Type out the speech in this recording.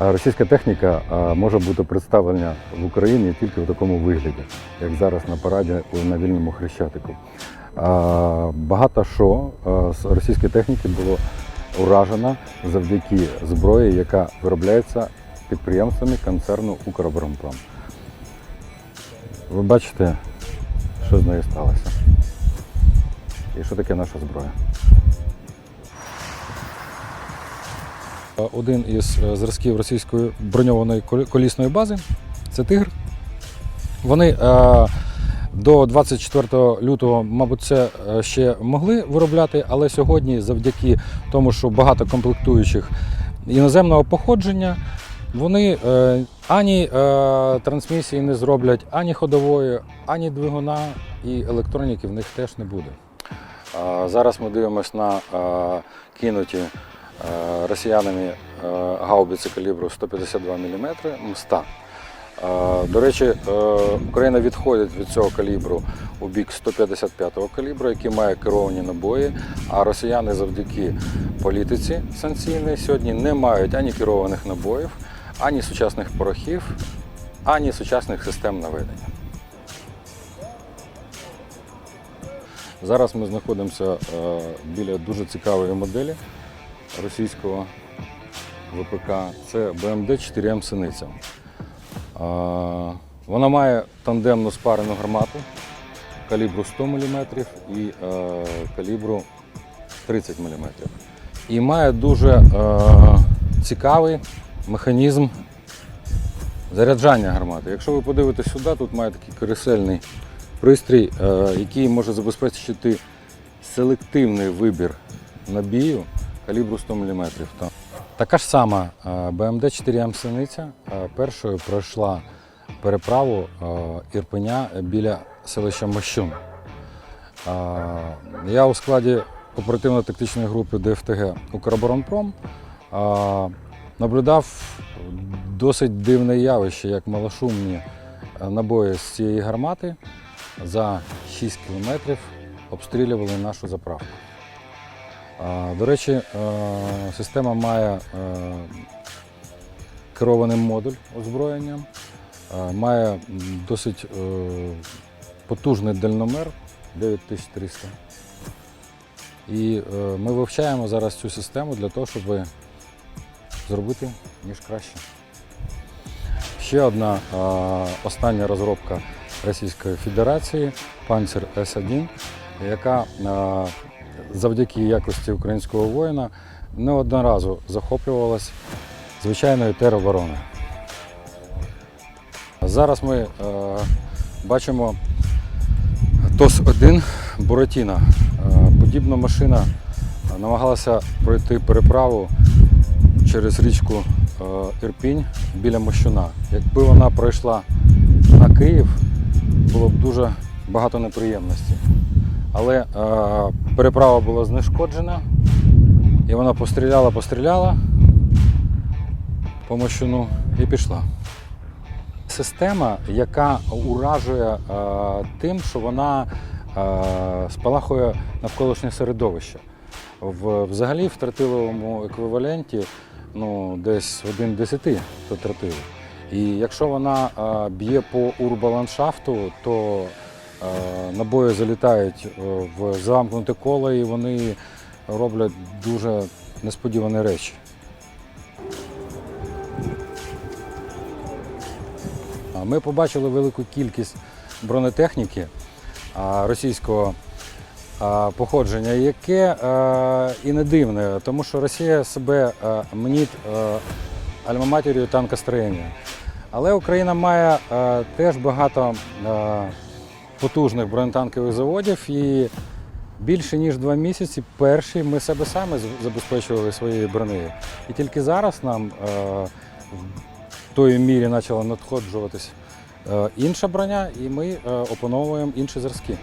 Російська техніка може бути представлена в Україні тільки в такому вигляді, як зараз на параді на вільному хрещатику. Багато що з російської техніки було уражено завдяки зброї, яка виробляється підприємствами концерну Укроборонпром. Ви бачите, що з нею сталося. І що таке наша зброя. Один із е, зразків російської броньованої колісної бази це тигр. Вони е, до 24 лютого, мабуть, це е, ще могли виробляти, але сьогодні, завдяки тому, що багато комплектуючих іноземного походження, вони е, ані е, трансмісії не зроблять, ані ходової, ані двигуна, і електроніки в них теж не буде. Зараз ми дивимося на е, кинуті е, росіянами е, гаубиці калібру 152 мм МСТА. Е, До речі, е, Україна відходить від цього калібру у бік 155-го калібру, який має керовані набої. А росіяни завдяки політиці санкційній сьогодні не мають ані керованих набоїв, ані сучасних порохів, ані сучасних систем наведення. Зараз ми знаходимося е, біля дуже цікавої моделі російського ВПК. Це BMD 4М Синиця. Е, Вона має тандемну спарену гармату калібру 100 мм і е, калібру 30 мм. І має дуже е, цікавий механізм заряджання гармати. Якщо ви подивитесь сюди, тут має такий карусельний пристрій, е, який може забезпечити селективний вибір набію калібру 100 мм. Така ж сама е, BMD 4М Синиця е, першою пройшла переправу е, Ірпеня біля селища Мощун. Е, Я у складі оперативно-тактичної групи ДФТГ Укроборонпром е, наблюдав досить дивне явище, як малошумні е, набої з цієї гармати за 6 кілометрів обстрілювали нашу заправку. До речі, е, система має е, керований модуль озброєння, е, має досить потужний дальномер 9300. І ми вивчаємо зараз цю систему для того, щоб зробити ніж краще. Ще одна остання розробка Російської Федерації Panzer С1, яка завдяки якості українського воїна неодноразово захоплювалась звичайною теробороною. Зараз ми е, бачимо ТОС-1 Буратіна. Е, подібна машина намагалася пройти переправу через річку е, Ірпінь біля Мощуна. Якби вона пройшла на Київ, було б дуже багато неприємностей. Але е, переправа була знешкоджена, і вона постріляла, постріляла по Мощуну і пішла. Система, яка уражує е, тим, що вона е, спалахує навколишнє середовище. В, взагалі в тротиловому еквіваленті ну, десь один десяти то. І якщо вона е, б'є по урбаландшафту, то набої залітають е, в замкнуте коло і вони роблять дуже несподівані речі. Ми побачили велику кількість бронетехніки російського походження, яке е, і не дивне, тому що Росія себе е, мніть е, альмаматерію танкостроєння. Але Україна має е, теж багато е, потужних бронетанкових заводів і більше ніж два місяці перші ми себе самі з- забезпечували своєю бронею. І тільки зараз нам е, в тої мірі почала надходжуватись е, інша броня, і ми е, опановуємо інші зразки.